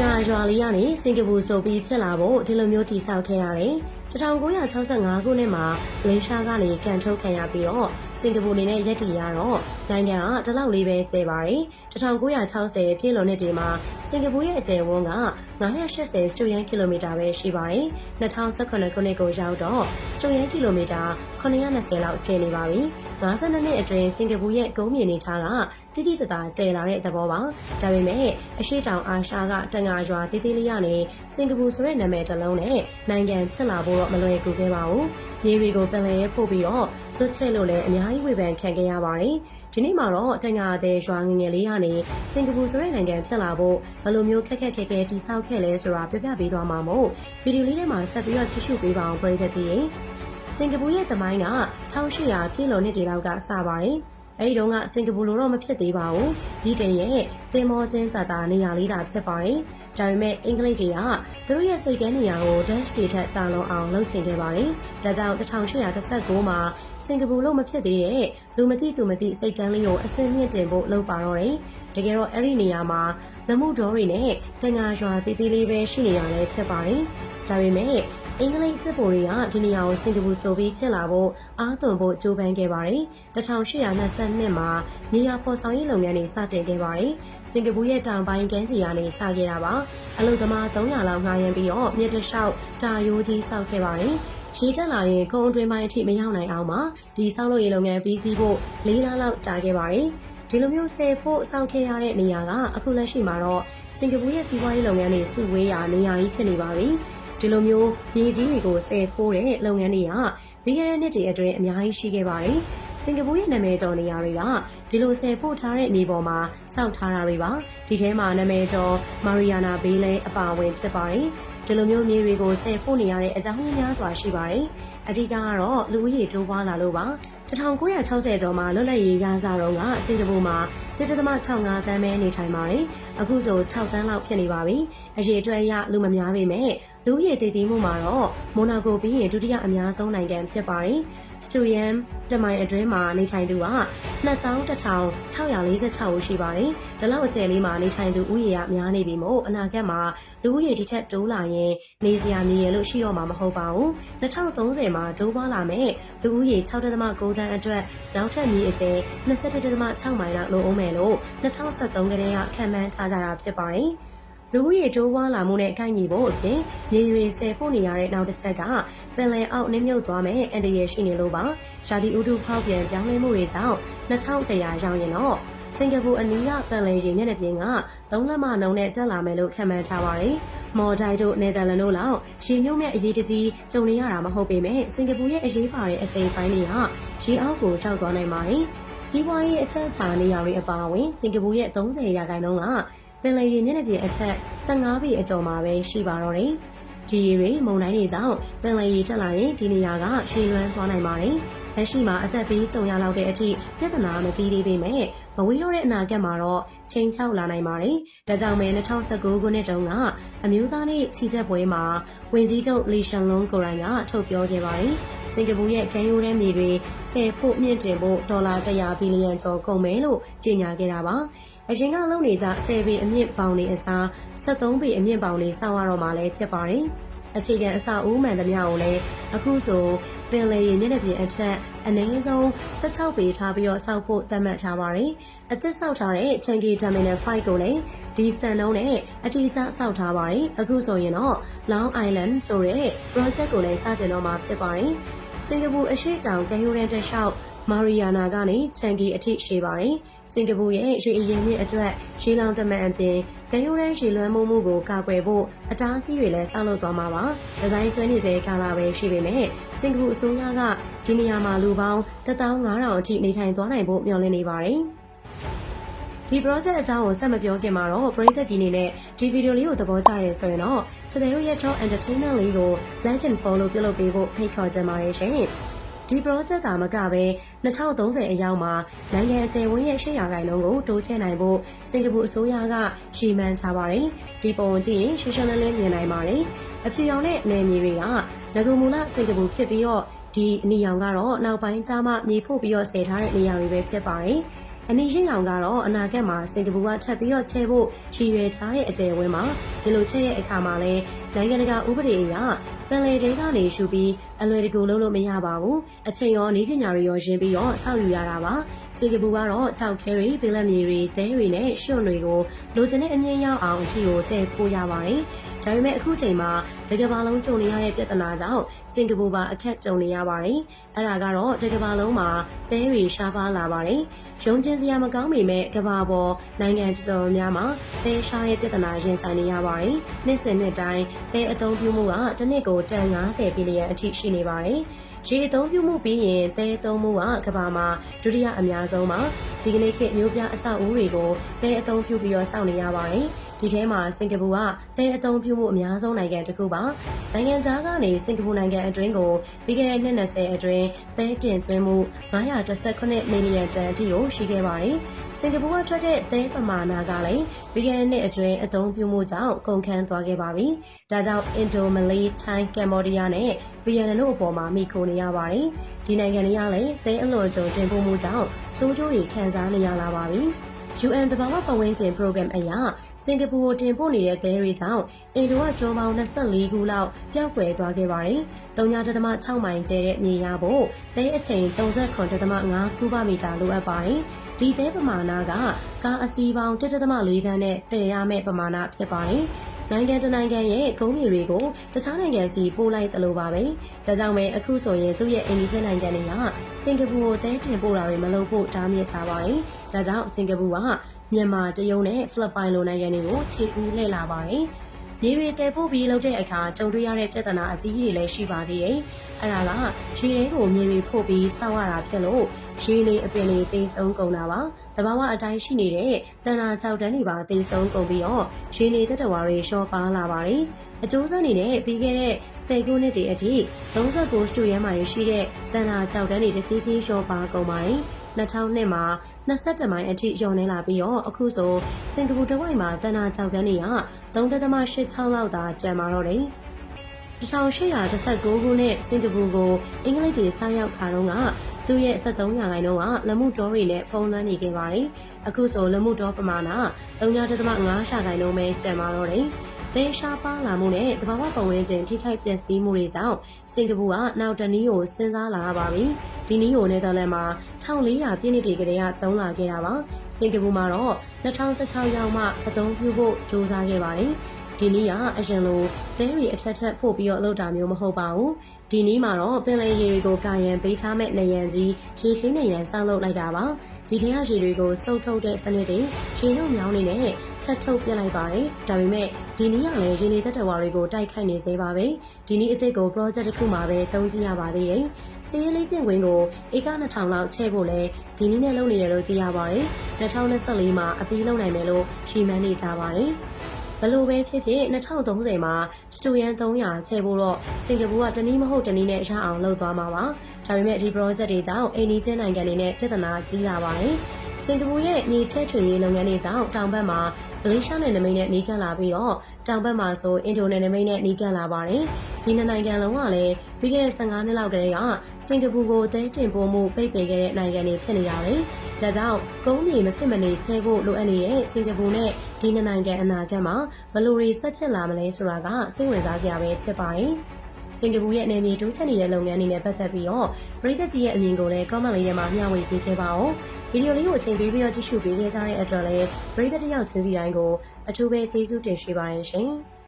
ငါရွာလေးကနေစင်ကာပူဆိုပြီးဖြစ်လာဖို့ဒီလိုမျိုးတည်ဆောက်ခဲ့ရတယ်။ 1965ခုနှစ်မှာမလေးရှားကနေကန်ထုတ်ခံရပြီးတော့စင်ကာပူနေနဲ့ရက်တည်ရတော့နိုင်ငံကဒီလောက်လေးပဲကျဲပါတယ်1960ပြည့်လွန်နှစ်ဒီမှာစင်ကာပူရဲ့အကျယ်ဝန်းက980စတူယန်ကီလိုမီတာပဲရှိပါတယ်2019ခုနှစ်ကိုရောက်တော့စတူယန်ကီလိုမီတာ920လောက်ကျယ်နေပါပြီ52နှစ်အတွင်းစင်ကာပူရဲ့ကုန်းမြေနေထားကတိတိတသာကျယ်လာတဲ့သဘောပါဒါပေမဲ့အရှိတောင်အာရှကတန်ငါရွာတေးသေးလေးရနေစင်ကာပူဆိုတဲ့နာမည်တစ်လုံးနဲ့နိုင်ငံဖြစ်လာဖို့တော့မလွယ်ကူခဲ့ပါဘူး။မြေတွေကိုပင်လယ်ရဲပို့ပြီးတော့စွတ်ချက်လို့လည်းအများကြီးဝေဖန်ခံခဲ့ရပါတယ်။ဒီနေ့မှာတော့တန်ငါတဲ့ရွာငငယ်လေးကနေစင်ကာပူဆိုတဲ့နိုင်ငံဖြစ်လာဖို့ဘယ်လိုမျိုးခက်ခက်ခဲခဲတိဆောက်ခဲ့လဲဆိုတာပြပြပေးသွားမှာမို့ဗီဒီယိုလေးထဲမှာဆက်ပြီးတော့ကြည့်ရှုပေးပါအောင်ပရိသတ်ကြီးရေ။စင်ကာပူရဲ့တမိုင်းက1800ပြည့်လွန်နှစ်တွေလောက်ကစပါတယ်။အဲဒီတုန်းကစင်ကာပူလိုတော့မဖြစ်သေးပါဘူး။ဒီတင်ရဲ့တင်မောချင်းတတာနေရာလေးသာဖြစ်ပါတယ်။ ဒါပေမဲ့အင်္ဂလိပ်တွေကသူတို့ရဲ့စိတ်ကမ်းနေရာကို Dash တွေထက်တာလွန်အောင်လုပ်ချင်ခဲ့ပါတယ်။ဒါကြောင့်1819မှာစင်ကာပူလို့မဖြစ်သေးတဲ့လူမသိသူမသိစိတ်ကမ်းလေးကိုအစင်းမြင့်တင်ဖို့လုပ်ပါတော့တယ်။တကယ်တော့အဲ့ဒီနေရာမှာသမှုတော်တွေနဲ့တန်ငါရွာသေးသေးလေးပဲရှိနေရလဲဖြစ်ပါတယ်။ဒါပေမဲ့ အင်္ဂလိပ်စစ်ဗိုလ်တွေကဒီနေရာကိုစင်ကာပူဆိုပြီးဖြစ်လာဖို့အားသွန်ဖို့ကြိုးပမ်းခဲ့ပါတယ်။1822မှာနေရာပေါ်ဆောင်ရေးလုပ်ငန်းတွေစတင်ခဲ့ပါတယ်။စင်ကာပူရဲ့တောင်ပိုင်းကမ်းခြေကနေစခဲ့တာပါ။အလုပ်သမား300လောက်ငှားရမ်းပြီးတော့မြစ်တလျှောက်တာယိုးကြီးစောက်ခဲ့ပါတယ်။ရေတက်လာရင်ခုံအတွင်းပိုင်းအထိမရောက်နိုင်အောင်မှာဒီဆောက်လုပ်ရေးလုပ်ငန်းပြီးစီးဖို့၄လလောက်ကြာခဲ့ပါတယ်။ဒီလိုမျိုးဆယ်ဖို့စောင့်ခဲ့ရတဲ့နေရာကအခုလက်ရှိမှာတော့စင်ကာပူရဲ့စီးပွားရေးလုပ်ငန်းတွေစုဝေးရာနေရာကြီးဖြစ်နေပါပြီ။ ဒီလိုမျိုးမြေကြီးတွေကိုဆယ်ဖိုးတဲ့လုပ်ငန်းတွေကပြီးခဲ့တဲ့နှစ်တွေအတွင်းအများကြီးရှိခဲ့ပါတယ်။စင်ကာပူရဲ့နာမည်ကျော်နေရာတွေကဒီလိုဆယ်ဖို့ထားတဲ့နေပေါ်မှာစောက်ထားတာတွေပါ။ဒီထဲမှာနာမည်ကျော်မာရီယာနာဘေးလဲအပါအဝင်ဖြစ်ပါတယ်။ဒီလိုမျိုးမြေတွေကိုဆယ်ဖို့နေရတဲ့အကြောင်းရင်းများစွာရှိပါတယ်။အဓိကကတော့လူဦးရေတိုးပွားလာလို့ပါ။ 1960ကျော်မှာလွတ်လပ်ရေးရစားတော့ကစင်ကာပူမှာ1.65တန်းပဲနေထိုင်ပါတယ်။အခုဆို6တန်းလောက်ဖြစ်နေပါပြီ။အရေးအတွက်ရလူမများပေမဲ့လူရည်တည်တည်မှုမှာတော့မိုနာကိုပြီးရင်ဒုတိယအများဆုံးနိုင်ငံဖြစ်ပါတယ်။ စတူယန်တမိုင်အတွင်းမှာနေထိုင်သူက21,646ဦးရှိပါတယ်။ဒီလောက်အကျယ်လေးမှာနေထိုင်သူဦးရေကများနေပြီမို့အနာဂတ်မှာလူဦးရေဒီထက်တိုးလာရင်နေစရာမြေရလို့ရှိတော့မှာမဟုတ်ပါဘူး။2030မှာတိုးပွားလာမဲ့လူဦးရေ6.9တန်းအတွက်နောက်ထပ်မြေအကျယ်21.6မိုင်လောက်လိုအောင်မယ်လို့2023ကတည်းကခံမှန်းထားကြတာဖြစ်ပါတယ်။ လူဦးရေတိုးဝါလာမှုနဲ့ကိုက်ညီဖို့အပြင်မြေရွေဆယ်ဖို့နေရတဲ့နောက်တစ်ချက်ကပင်လယ်အောက်နှိမ့်မြုပ်သွားမယ်အန်တရယ်ရှိနေလို့ပါရာသီဥတုဖောက်ပြန်ပြောင်းလဲမှုတွေကြောင့်2100ရောက်ရင်တော့စင်ကာပူအနီးကပင်လယ်ရေမျက်နှာပြင်ကသုံးလက်မနှုံနဲ့တက်လာမယ်လို့ခန့်မှန်းထားပါတယ်။မော်ဒိုင်တို့နယ်သာလန်တို့လောက်ရေမြုပ်မဲ့အရေးတကြီးကြုံနေရတာမဟုတ်ပေမဲ့စင်ကာပူရဲ့အရေးပါတဲ့အစိမ်းပိုင်းတွေကရေအောက်ကိုရောက်သွားနိုင်ပါတယ်။စီးပွားရေးအချက်အချာနေရာတွေအပါအဝင်စင်ကာပူရဲ့30ရာခိုင်နှုန်းက ပင်လယ်ရေမျက်နှာပြင်အချက်15ပေအကျော်မှာပဲရှိပါတော့တယ်။ဒီရေတွေမုန်တိုင်းတွေကြောင့်ပင်လယ်ရေတက်လာရင်ဒီနေရာကရှည်လွမ်းသွားနိုင်ပါတယ်။လက်ရှိမှာအသက်ပေးကြုံရလောက်တဲ့အထိပြဿနာမကြီးသေးပေမဲ့ မဝေးတော့တဲ့အနာဂတ်မှာတော့ချိန်ချောက်လာနိုင်ပါတယ်။ဒါကြောင့်မဲ2019ခုနှစ်တုန်းကအမျိုးသားနေ့ချီတက်ပွဲမှာဝင်ကြီးချုပ်လီရှန်လွန်ကိုရိုင်ကထုတ်ပြောခဲ့ပါတယ်။စင်ကာပူရဲ့ကမ်းရိုးတန်းမြေတွေဆယ်ဖို့မြင့်တင်ဖို့ဒေါ်လာ100ဘီလီယံကျော်ကုန်မယ်လို့ကြေညာခဲ့တာပါ။အရင်ကလုပ်နေကြ10ပေအမြင့်ပေါင်တွေအစား73ပေအမြင့်ပေါင်တွေစောင့်ရတော့မှလည်းဖြစ်ပါတယ်။ အခြေခံအစအဦးမှန်သမျှကိုလည်းအခုဆိုပင်လယ်ရေမျက်နှာပြင်အချက်အနည်းဆုံး16ပေထားပြီးတော့စောက်ဖို့သတ်မှတ်ထားပါတယ်။အသစ်စောက်ထားတဲ့ Changi Terminal 5ကိုလည်းဒီစံနှုန်းနဲ့အထီးကျစောက်ထားပါတယ်။အခုဆိုရင်တော့ Long Island ဆိုတဲ့ project ကိုလည်းစတင်တော့မှာဖြစ်ပါတယ်။စင်ကာပူအရှိတောင်ကမ်းရိုးတန်းတစ်လျှောက် မာရီယာနာကနေချန်ကီအထိရှိပါတယ်။စင်ကာပူရဲ့ရေအရင်မြင့်အတွက်ရေလောင်တမန်အပြင်ကယိုရန်ရေလွှမ်းမှုမှုကိုကာကွယ်ဖို့အတားအဆီးတွေလည်းဆောက်လုပ်သွားမှာပါ။ဒီဇိုင်းဆွဲနေစေကာလာပဲရှိပေမဲ့စင်ကာပူအစိုးရကဒီနေရာမှာလူပေါင်း15000အထိနေထိုင်သွားနိုင်ဖို့မျှော်လင့်နေပါတယ်။ဒီ project အကြောင်းကိုဆက်မပြောခင်မှာတော့ပရိသတ်ကြီးနေနဲ့ဒီဗီဒီယိုလေးကိုသဘောကျရဲဆိုရင်တော့ချက်တဲ့ရဲ့ Top Entertainment လေးကို like and follow ပြုလုပ်ပေးဖို့ဖိတ်ခေါ်ကြပါတယ်ရှင်။ ဒီ project သာမကပဲ2030အရောက်မှာ နိုင်ငံအခြေဝန်းရဲ့800ခိုင်နှုန်းကို တိုးချဲ့နိုင်ဖို့ စင်ကာပူအစိုးရက ရည်မှန်းထားပါတယ်။ဒီပုံကြည့်ရင် ရှင်းရှင်းလင်းလင်း မြင်နိုင်ပါတယ်။အဖြူရောင်တဲ့ နယ်မြေတွေကငကူမူလ စင်ကာပူဖြစ်ပြီးတော့ ဒီအနီရောင်ကတော့ နောက်ပိုင်းကျမှ မြေဖို့ပြီးတော့ဆယ်ထားတဲ့ နေရာတွေပဲ ဖြစ်ပါတယ်။အနီရင့်ရောင်ကတော့ အနာဂတ်မှာ စင်ကာပူက ထပ်ပြီးတော့ချဲဖို့ ရည်ရွယ်ထားတဲ့ အကျယ်ဝန်းမှာဒီလိုချဲတဲ့အခါမှာလဲ နိုင်ငံတကာဥပဒေအရပန်လယ်တဲကနေရှူပြီးအလွယ်တကူလုံးလို့မရပါဘူးအချိန်ရောနေပညာတွေရောရင်းပြီးတော့စောက်ယူရတာပါစင်ကာပူကတော့ကြောက်ခဲတွေပင်လက်မြေတွေသဲတွေနဲ့ရွှွန့်တွေကိုလိုချင်တဲ့အမြင့်ရောက်အောင်အထီကိုတည်ပို့ရပါတယ် ဒါပေမဲ့အခုချိန်မှာတကဘာလုံးကြုံနေရတဲ့ပြဿနာကြောင့်စင်ကာပူပါအခက်ကြုံနေရပါတယ်။အဲ့ဒါကတော့တကဘာလုံးမှာတဲတွေရှားပါလာပါတယ်။ရုံတင်စရာမကောင်းပေမဲ့ကဘာပေါ်နိုင်ငံတော်တော်များမှာတဲရှားရဲ့ပြဿနာရင်ဆိုင်နေရပါတယ်။နှစ်စဉ်နှစ်တိုင်းတဲအသုံးပြုမှုကတစ်နှစ်ကိုတန်90ဘီလီယံအထိရှိနေပါတယ်။ရေအသုံးပြုမှုပြီးရင်သဲသုံးမှုကကဘာမှာဒုတိယအများဆုံးပါဒီကနေ့ခေတ်မျိုးပြအဆောက်အဦတွေကိုသဲအသုံးပြုပြီးတော့စောင့်နေရပါတယ် ဒီထဲမှာစင်ကာပူကသဲအသုံးပြုမှုအများဆုံးနိုင်ငံတစ်ခုပါနိုင်ငံခြားကနေစင်ကာပူနိုင်ငံအတွင်းကိုပြီးခဲ့တဲ့နှစ်20အတွင်းသဲတင်သွင်းမှု918မီလီယံတန်အထိကိုရှိခဲ့ပါတယ်စင်ကာပူကထွက်တဲ့သဲပမာဏကလည်းပြီးခဲ့တဲ့နှစ်အတွင်းအသုံးပြုမှုကြောင့်ကုန်ခန်းသွားခဲ့ပါပြီ။ဒါကြောင့်အင်ဒိုမလေး၊ထိုင်း၊ကမ္ဘောဒီးယားနဲ့ဗီယက်နမ်တို့အပေါ်မှာမိခိုနေရပါတယ်။ဒီနိုင်ငံတွေကလည်းသဲအလွန်ကြုံတင်ပို့မှုကြောင့်စိုးကျိုးတွေခံစားနေရလာပါပြီ။ UN တဘာဝပတ်ဝန်းကျင် program အရစင်ကာပူကိုတင်ပို့နေတဲ့သဲတွေကြောင့်အင်ဒိုကကျွန်းပေါင်း24ခုလောက်ပျောက်ကွယ်သွားခဲ့ပါတယ်။3.6မိုင်ကျဲတဲ့မြေရဖို့သဲအချိန်39.5ကူပါမီတာလိုအပ်ပါတယ်။ဒီသဲပမာဏကကားအစီးပေါင်း1.4သန်းနဲ့တည်ရမယ့်ပမာဏဖြစ်ပါတယ်။နိုင်ငံတနိုင်ငံရဲ့ကုန်းမြေတွေကိုတခြားနိုင်ငံစီပို့လိုက်သလိုပါပဲ။ဒါကြောင့်ပဲအခုဆိုရင်သူ့ရဲ့အိန္ဒိယနိုင်ငံတွေကစင်ကာပူကိုတဲတင်ပို့တာတွေမလုပ်ဖို့တားမြစ်ထားပါတယ်။ ဒါကြောင့်စင်ကာပူကမြန်မာတရုတ်နဲ့ဖိလစ်ပိုင်လိုနိုင်ငံတွေကိုခြေကူးလှည့်လာပါတယ်။မြေတွေတည်ပို့ပြီးလုပ်တဲ့အခါကြုံတွေ့ရတဲ့ပြဿနာအကြီးကြီးတွေလည်းရှိပါသေးတယ်။အဲ့ဒါကရေတွေကိုမြေတွေဖို့ပြီးစောက်ရတာဖြစ်လို့ရေလေးအပင်လေးတိမ်ဆုံးကုန်တာပါ။တဘာဝအတိုင်းရှိနေတဲ့တန်နာကြောက်တန်းတွေပါတိမ်ဆုံးကုန်ပြီးတော့ရေနေတတဝါတွေရှော့ပါလာပါတယ်။အကျိုးဆက်အနေနဲ့ပြီးခဲ့တဲ့10ခုနှစ်တည်းအထိ39စတူရဲမိုင်ရှိတဲ့တန်နာကြောက်တန်းတွေတဖြည်းဖြည်းရှော့ပါကုန်ပါတယ်။ 2002မှာ22မိုင်အထိလျော့နေလာပြီးတော့အခုဆိုစင်ကာပူတဝိုက်မှာတန်နာကြောက်တန်းတွေက3.86လောက်သာကျန်မာတော့တယ်1819ခုနှစ်စင်ကာပူကိုအင်္ဂလိပ်တွေဆိုင်းရောက်ခါတော့ကသူ့ရဲ့73ရာခိုင်နှုန်းကလက်မှုတော်တွေနဲ့ဖုံးလွှမ်းနေခဲ့ပါတယ်။အခုဆိုလက်မှုတော်ပမာဏ3.5ရာခိုင်နှုန်းပဲကျန်မာတော့တယ်။ သဲရှားပါလာမှုနဲ့တဘာဝပတ်ဝန်းကျင်ထိခိုက်ပျက်စီးမှုတွေကြောင့်စင်ကာပူကနောက်တနည်းကိုစဉ်းစားလာပါပြီ။ဒီနည်းကိုနယ်သာလန်မှာ1400ပြည့်နှစ်တွေကတည်းကသုံးလာခဲ့တာပါ။စင်ကာပူမှာတော့2016ရောက်မှအသုံးပြုဖို့စ조사ခဲ့ပါတယ်။ဒီနည်းကအရင်လိုသဲရီအထက်ထက်ဖို့ပြီးတော့လုပ်တာမျိုးမဟုတ်ပါဘူး။ဒီနည်းမှာတော့ပင်လယ်ရေတွေကိုကာယံပေးထားမဲ့နေရန်ကြီးရေချင်းနေရန်ဆောက်လုပ်လိုက်တာပါဒီထဲကရေတွေကိုစုပ်ထုတ်တဲ့စနစ်တွေရေနှုတ်မြောင်းနေနဲ့ ခတ်ထုတ်ပြလိုက်ပါတယ်ဒါပေမဲ့ဒီနည်းကလည်းရေနေသက်တဝါတွေကိုတိုက်ခိုက်နေသေးပါပဲဒီနည်းအသစ်ကို project တစ်ခုမှာပဲသုံးကြည့်ရပါသေးတယ်စီးရဲလေးချင်းခွင်းကိုဧက2000လောက်ချဲ့ဖို့လဲဒီနည်းနဲ့လုပ်နေတယ်လို့သိရပါတယ်2024မှာအပြီးလုပ်နိုင်မယ်လို့ရှီမန်းနေကြပါတယ်ဘလို့ပဲဖြစ်ဖြစ်2030မှာစတူယန်300ချဲဖို့တော့စင်ကာပူကတနည်းမဟုတ်တနည်းနဲ့ရအောင်လုပ်သွားမှာပါဒါပေမဲ့ဒီ project တွေကြောင့်အိန္ဒိချင်းနိုင်ငံတွေနဲ့ပြဿနာကြီးလာပါတယ် စင်ကာပူရဲ့မြေချဲ့ထွေရေးလုပ်ငန်းတွေကြောင့်တောင်ဘက်မှာမလေးရှားနယ်နိမိတ်နဲ့နီးကပ်လာပြီးတော့တောင်ဘက်မှာဆိုအင်ဒိုနယ်နိမိတ်နဲ့နီးကပ်လာပါတယ်။ဒီနှစ်နိုင်ငံလုံးကလည်းပြီးခဲ့တဲ့15နှစ်လောက်ကတည်းကစင်ကာပူကိုတဲတင်ပို့မှုပိတ်ပင်ခဲ့တဲ့နိုင်ငံတွေဖြစ်နေရတယ်။ဒါကြောင့်ကုန်းမြေမဖြစ်မနေချဲဖို့လိုအပ်နေတဲ့စင်ကာပူနဲ့ဒီနှစ်နိုင်ငံအနာဂတ်မှာဘယ်လိုတွေဆက်ဖြစ်လာမလဲဆိုတာကစိတ်ဝင်စားစရာပဲဖြစ်ပါတယ်။စင်ကာပူရဲ့နယ်မြေတိုးချဲ့နေတဲ့လုပ်ငန်းတွေနဲ့ပတ်သက်ပြီးတော့ပြည်သက်ကြီးရဲ့အမြင်ကိုလည်း comment လေးထဲမှာမျှဝေပေးခဲ့ပါဦး။ ဗီဒီယိုလေးကိုအချိန်ပေးပြီးတော့ကြည့်ရှုပေးခဲ့ကြတဲ့အတွက်လည်းပရိသတ်တယောက်ချင်းစီတိုင်းကိုအထူးပဲကျေးဇူးတင်ရှိပါတယ်ရှင်။